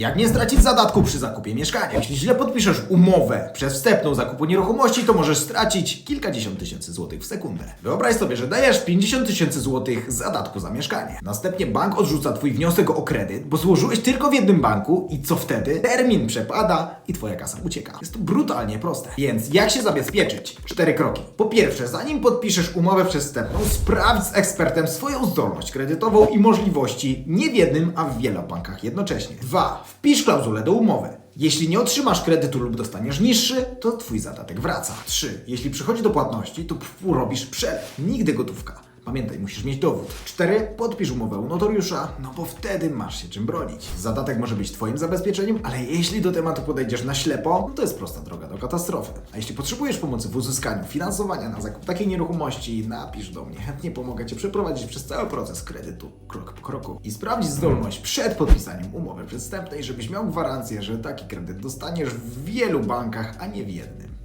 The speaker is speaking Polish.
Jak nie stracić zadatku przy zakupie mieszkania? Jeśli źle podpiszesz umowę przez wstępną zakupu nieruchomości, to możesz stracić kilkadziesiąt tysięcy złotych w sekundę. Wyobraź sobie, że dajesz 50 tysięcy złotych zadatku za mieszkanie. Następnie bank odrzuca twój wniosek o kredyt, bo złożyłeś tylko w jednym banku i co wtedy? Termin przepada i twoja kasa ucieka. Jest to brutalnie proste. Więc jak się zabezpieczyć? Cztery kroki. Po pierwsze, zanim podpiszesz umowę przestępną, sprawdź z ekspertem swoją zdolność kredytową i możliwości nie w jednym, a w wielu bankach jednocześnie. Dwa. Wpisz klauzulę do umowy. Jeśli nie otrzymasz kredytu lub dostaniesz niższy, to twój zadatek wraca. 3. Jeśli przychodzi do płatności, to robisz przelew. Nigdy gotówka. Pamiętaj, musisz mieć dowód. 4. Podpisz umowę u notariusza, no bo wtedy masz się czym bronić. Zadatek może być twoim zabezpieczeniem, ale jeśli do tematu podejdziesz na ślepo, no to jest prosta droga do katastrofy. A jeśli potrzebujesz pomocy w uzyskaniu finansowania na zakup takiej nieruchomości, napisz do mnie. Chętnie pomogę Cię przeprowadzić przez cały proces kredytu, krok kroku. I sprawdzić zdolność przed podpisaniem umowy przedstępnej, żebyś miał gwarancję, że taki kredyt dostaniesz w wielu bankach, a nie w jednym.